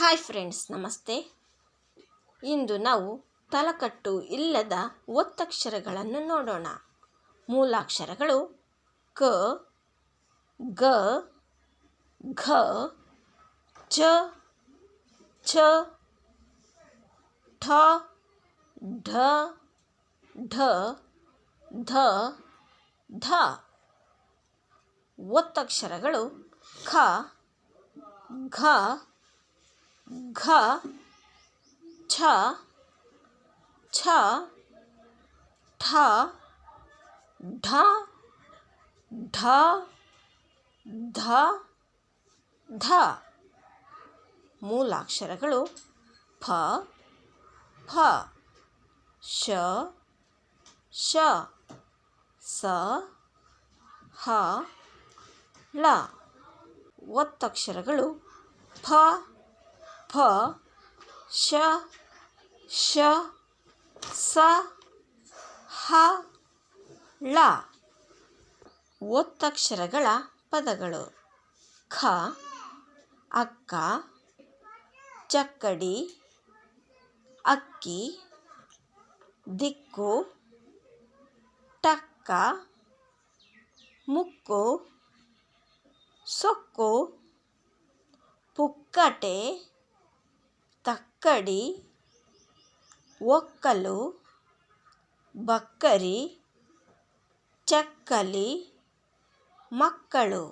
Hi friends, ನಮಸ್ತೆ. ಇಂದು ನಾವು ತಲಕಟ್ಟು ಇಲ್ಲದ ಒತ್ತಕ್ಷರಗಳನ್ನು ನೋಡೋಣ. ಮೂಲಾಕ್ಷರಗಳು ಕ, ಗ, ಘ, ಚ ಛ ಠ, ಢ ಢ, ಧ ಧ. ಒತ್ತಕ್ಷರಗಳು ಖ, ಘ ಘ ಛ ಛ ಠ ಢ ಢ ಧ ಧ ಮೂಲಾಕ್ಷರಗಳು ಫ ಫ ಶ ಶ, ಸ, ಹ, ಳ. ಒತ್ತಕ್ಷರಗಳು ಫ ಫ ಶ ಶ ಸ ಹ ಳ. ಒತ್ತಕ್ಷರಗಳ ಪದಗಳು. ಖ, ಅಕ್ಕ. ಚಕ್ಕಡಿ. ಅಕ್ಕಿ. ದಿಕ್ಕು. ಟಕ್ಕ. ಮುಕ್ಕು. ಸೊಕ್ಕು. ಪುಕ್ಕಟೆ. ತಕ್ಕಡಿ ಒಕ್ಕಲು ಬಕ್ಕರಿ ಚಕ್ಕಲಿ ಮಕ್ಕಳು.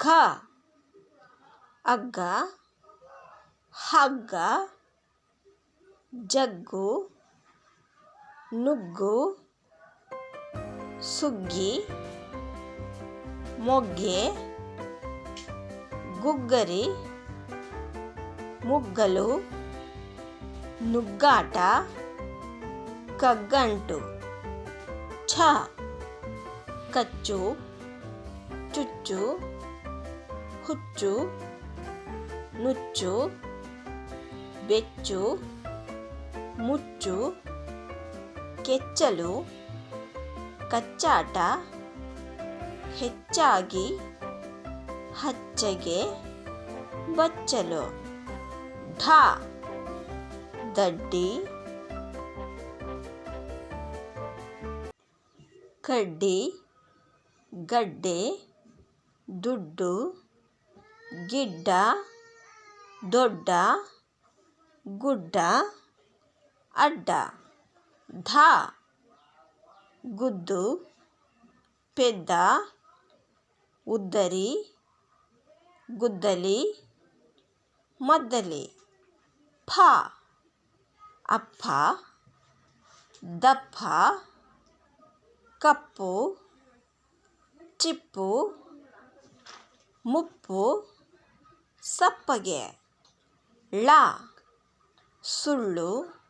ಘ ಅಗ್ಗ ಹಗ್ಗ ಜಗ್ಗು ನುಗ್ಗು ಸುಗ್ಗಿ ಮೊಗ್ಗೆ ಗುಗ್ಗರಿ. ಮುಗ್ಗಲು, ನುಗ್ಗಾಟ, ಕಗ್ಗಂಟು, ಛ, ಕಚ್ಚು, ಚುಚ್ಚು, ಹುಚ್ಚು, ನುಚ್ಚು, ಬೆಚ್ಚು, ಮುಚ್ಚು, ಕೆಚ್ಚಲು, ಕಚ್ಚಾಟ, ಹೆಚ್ಚಾಗಿ ಹಚ್ಚಗೆ, ಬಚ್ಚಲು. ಢ ದಡ್ಡಿ ಕಡ್ಡಿ ಗಡ್ಡೆ ದುಡ್ಡು ಗಿಡ್ಡ ದೊಡ್ಡ ಗುಡ್ಡ ಅಡ್ಡ ಧ ಗುದ್ದು ಪೆದ್ದ ಉದ್ದರಿ ಗುದ್ದಲಿ ಮದ್ದಲಿ ಫ ಅಪ್ಪ. ದಪ್ಪ. ಕಪ್ಪು. ಚಿಪ್ಪು. ಮುಪ್ಪು. ಸಪ್ಪಗೆ. ಳ. ಸುಳ್ಳು.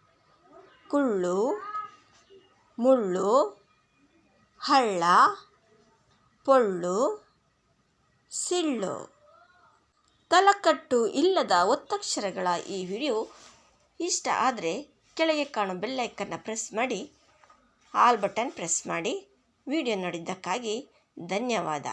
ಕುಳ್ಳು. ಮುಳ್ಳು. ಹಳ್ಳ. ಪೊಳ್ಳು. ಸಿಳ್ಳು. ತಲಕಟ್ಟು ಇಲ್ಲದ ಒತ್ತಕ್ಷರಗಳ ಈ ವಿಡಿಯೋ ಇಷ್ಟ ಆದರೆ ಕೆಳಗೆ ಕಾಣೋ ಬೆಲ್ಲೈಕನ್ನು ಪ್ರೆಸ್ ಮಾಡಿ, ಆಲ್ ಬಟನ್ ಪ್ರೆಸ್ ಮಾಡಿ. ವಿಡಿಯೋ ನೋಡಿದ್ದಕ್ಕಾಗಿ ಧನ್ಯವಾದ.